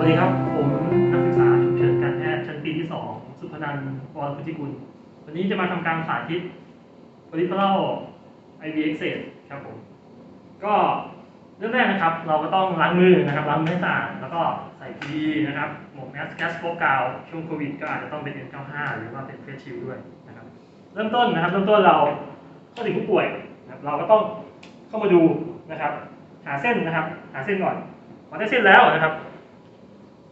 วัสดีครับ ผมนักศึกษาฉุกเฉินการแพทย์ชั้นปีที่ 2 สุพนันท์วรพุทธิกุล วันนี้จะมาทำการสาธิต peripheral IV access ครับผม ก็เริ่มแรกนะครับ เราก็ต้องล้างมือนะครับ ล้างมือให้สะอาดแล้วก็ใส่ PPE นะครับ หมวกแมสแก๊สโฟกาวช่วงโควิดก็อาจจะต้องเป็น N95 หรือว่าเป็นเฟสชิลด้วยนะครับ เริ่มต้นนะครับ เริ่มต้นเราเข้าถึงผู้ป่วยนะครับ เราก็ต้องเข้ามาดูนะครับ หาเส้นนะครับ หาเส้นก่อนพอได้เส้นแล้วนะครับ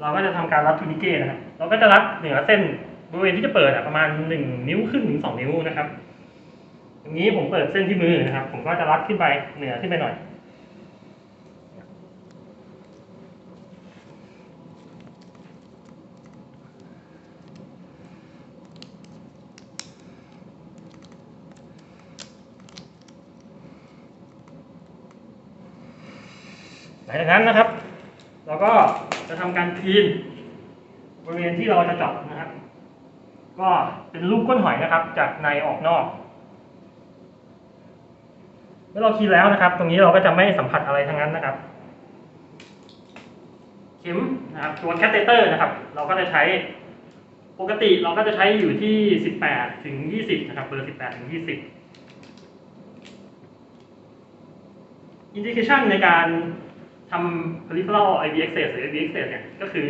เราก็จะทำการรัดทูนิเก้นะครับ เราก็จะรัดเหนือเส้นบริเวณที่จะเปิดอะประมาณหนึ่งนิ้วครึ่งถึงสองนิ้วนะครับอย่างนี้ผมเปิดเส้นที่มือนะครับ ผมก็จะรัดขึ้นไปเหนือขึ้นไปหน่อย หลังจากนั้นนะครับ เราก็ จะทำการคลีนบริเวณที่เราจะเจาะนะครับ ก็เป็นรูปก้นหอยนะครับ จากในออกนอกเมื่อเราคลีนแล้วนะครับ ตรงนี้เราก็จะไม่สัมผัสอะไรทั้งนั้นนะครับ เข็มนะครับตัวแคตเตเตอร์นะครับ เราก็จะใช้ปกติเราก็จะใช้อยู่ที่ 18 ถึง 20 นะครับ เบอร์ 18 ถึง 20 อินดิเคชันในการ ทำ peripheral IV access หรือ IV access เนี่ยก็คือ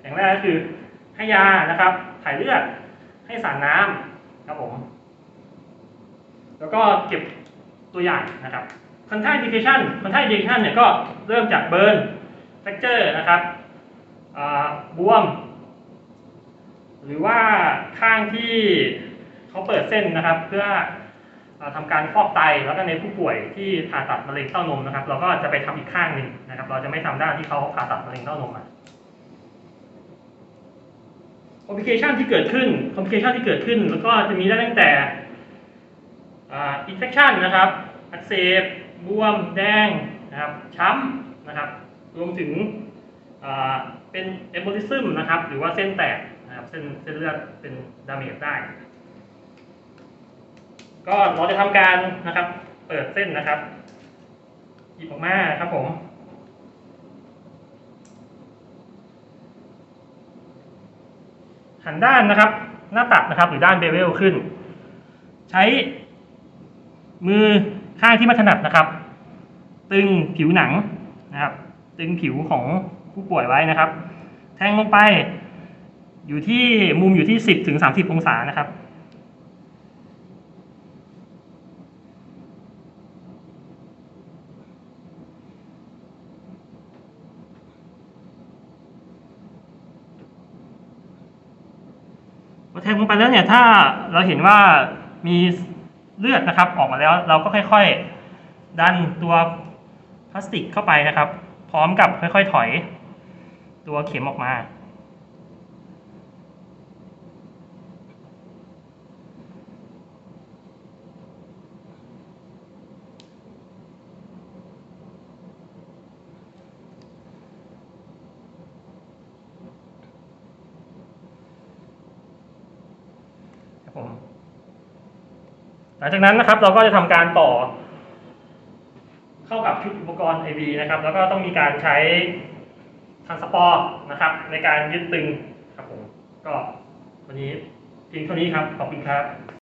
อย่างแรกก็คือให้ยานะครับถ่ายเลือดให้สารน้ำครับผมแล้วก็เก็บตัวอย่างนะครับ contact indication contact indication เนี่ยก็เริ่มจากเบิร์น fracture นะครับอ่าบวม หรือว่าข้างที่เขาเปิดเส้นนะครับเพื่อ ทำการฟอกไตแล้วก็ในผู้ป่วยที่ผ่าตัดมะเร็งเต้านมนะครับ เราก็จะไปทำอีกข้างหนึ่งนะครับ เราจะไม่ทำด้านที่เขาผ่าตัดมะเร็งเต้านมอะคอมพลิเคชันที่เกิดขึ้นคอมพลิเคชันที่เกิดขึ้น แล้วก็จะมีได้ตั้งแต่อินเฟคชันนะครับ อักเสบบวมแดงนะครับช้ำนะครับ รวมถึงเป็นเอมโบลิซึมนะครับ หรือว่าเส้นแตกนะครับ เส้นเส้นเลือดเป็นดาเมจได้ ก็เราจะทำการนะครับ เปิดเส้นนะครับหยิบออกมาครับผมหันด้านนะครับ หน้าตัดนะครับ หรือด้านเบเวลขึ้น ใช้มือข้างที่ไม่ถนัดนะครับ ตึงผิวหนังนะครับ ตึงผิวของผู้ป่วยไว้นะครับ แทงลงไป อยู่ที่มุมอยู่ที่ 10ถึง30 องศานะครับ พอแทงลงไปแล้วเนี่ยถ้าเราเห็นว่ามีเลือดนะครับออกมาแล้วเราก็ค่อยๆ ดันตัวพลาสติกเข้าไปนะครับ พร้อมกับค่อยๆถอย ตัวเข็มออกมา ครับผมหลังจากนั้นนะครับเราก็จะทำการต่อ เข้ากับชุดอุปกรณ์ AV นะครับ แล้วก็ต้องมีการใช้ทางสปอร์นะครับ ในการยึดตึงครับผมก็วันนี้เพียงเท่านี้ครับ ขอบคุณครับ